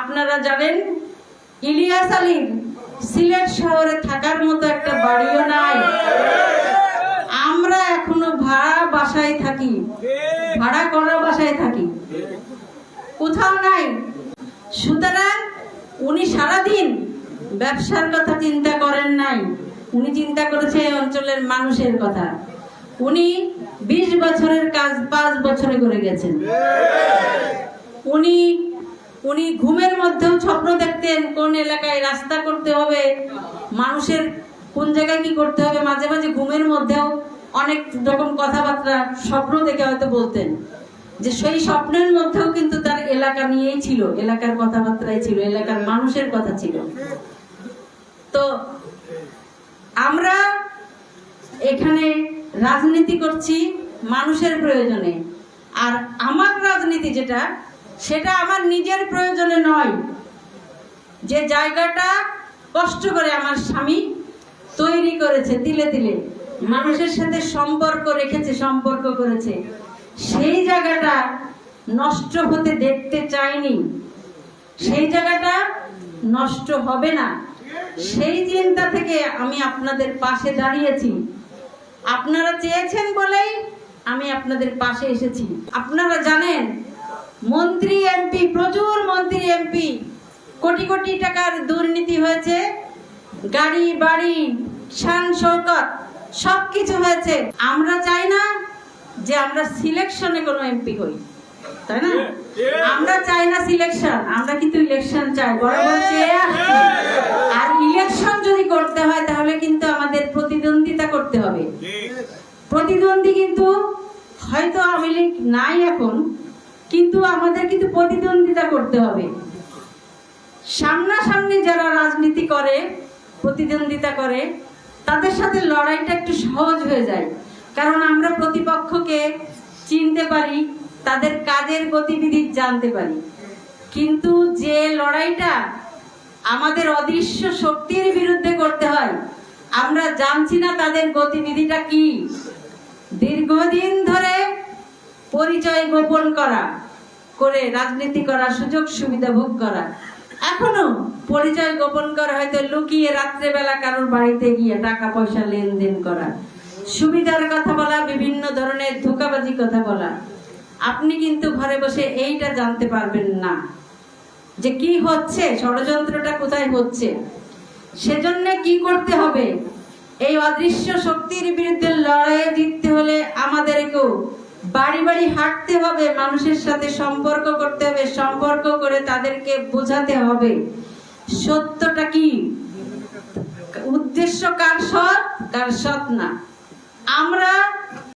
আপনারা জানেন, ইলিয়াস আলীর সিলেট শহরে থাকার মতো একটা বাড়িও নাই। আমরা এখনও ভাড়া বাসায় থাকি। ভাড়া করা বাসায় থাকি। কোথাও নাই। সুতরাং উনি সারাদিন ব্যবসার কথা চিন্তা করেন নাই। উনি চিন্তা করেছে এই অঞ্চলের মানুষের কথা। উনি বিশ বছরের কাজ পাঁচ বছরে করে গেছেন। উনি উনি ঘুমের মধ্যেও স্বপ্ন দেখতেন কোন এলাকায় রাস্তা করতে হবে, মানুষের কোন জায়গায় কি করতে হবে, মাঝে মাঝে ঘুমের মধ্যেও অনেক রকম কথাবার্তা স্বপ্ন দেখে হয়তো বলতেন। যে সেই স্বপ্নের মধ্যেও কিন্তু তার এলাকা নিয়েই ছিল, এলাকার কথাবার্তাই ছিল, এলাকার মানুষের কথা ছিল। তো আমরা এখানে রাজনীতি করছি মানুষের প্রয়োজনে। আর আমার রাজনীতি যেটা সেটা আমার নিজের প্রয়োজনে নয়। যে জায়গাটা কষ্ট করে আমার স্বামী তৈরি করেছে, তিলে তিলে, মানুষের সাথে সম্পর্ক রেখেছে, সম্পর্ক করেছে, সেই জায়গাটা নষ্ট হতে দেখতে চাইনি। সেই জায়গাটা নষ্ট হবে না। সেই চিন্তা থেকে আমি আপনাদের পাশে দাঁড়িয়েছি। আপনারা চেয়েছেন বলেই আমি আপনাদের পাশে এসেছি। আপনারা জানেন মন্ত্রী এমপি প্রচুর মন্ত্রী এমপি। কোটি কোটি টাকার দুর্নীতি হয়েছে গাড়ি বাড়ি শান শৌকত সব কিছু হয়েছে। আমরা চাই না যে আমরা সিলেকশনে কোনো এমপি হই। তাই না? আমরা চাই না সিলেকশন আমরা কিন্তু ইলেকশন চাই। চেয়ে আর ইলেকশন যদি করতে হয় তাহলে কিন্তু আমাদের প্রতিদ্বন্দ্বিতা করতে হবে। প্রতিদ্বন্দ্বী কিন্তু হয়তো আওয়ামী লীগ নাই এখন কিন্তু আমাদের কিন্তু প্রতিদ্বন্দ্বিতা করতে হবে। সামনাসামনি যারা রাজনীতি করে, প্রতিদ্বন্দ্বিতা করে, তাদের সাথে লড়াইটা একটু সহজ হয়ে যায়। কারণ আমরা প্রতিপক্ষকে চিনতে পারি, তাদের কাজের গতিবিধি জানতে পারি। কিন্তু যে লড়াইটা আমাদের অদৃশ্য শক্তির বিরুদ্ধে করতে হয়, আমরা জানছি না তাদের গতিবিধিটা কি। দীর্ঘদিন ধরে পরিচয় গোপন করা, করে রাজনীতি করা সুযোগ সুবিধা ভোগ করা। এখনও পরিচয় গোপন করা হয়তো লুকিয়ে রাত্রেবেলা কারোর বাড়িতে গিয়ে টাকা পয়সা লেনদেন করা। সুবিধার কথা বলা, বিভিন্ন ধরনের ধোকাবাজি কথা বলা। আপনি কিন্তু ঘরে বসে এইটা জানতে পারবেন না, যে কি হচ্ছে, ষড়যন্ত্রটা কোথায় হচ্ছে। সেজন্য কি করতে হবে? এই অদৃশ্য শক্তির বিরুদ্ধে লড়াইয়ে জিততে হলে আমাদেরকেও বাড়ি বাড়ি হাঁটতে হবে, মানুষের সাথে সম্পর্ক করতে হবে, সম্পর্ক করে তাদেরকে বোঝাতে হবে। সত্যটা কি? উদ্দেশ্য কার সৎ? কার সৎ না। আমরা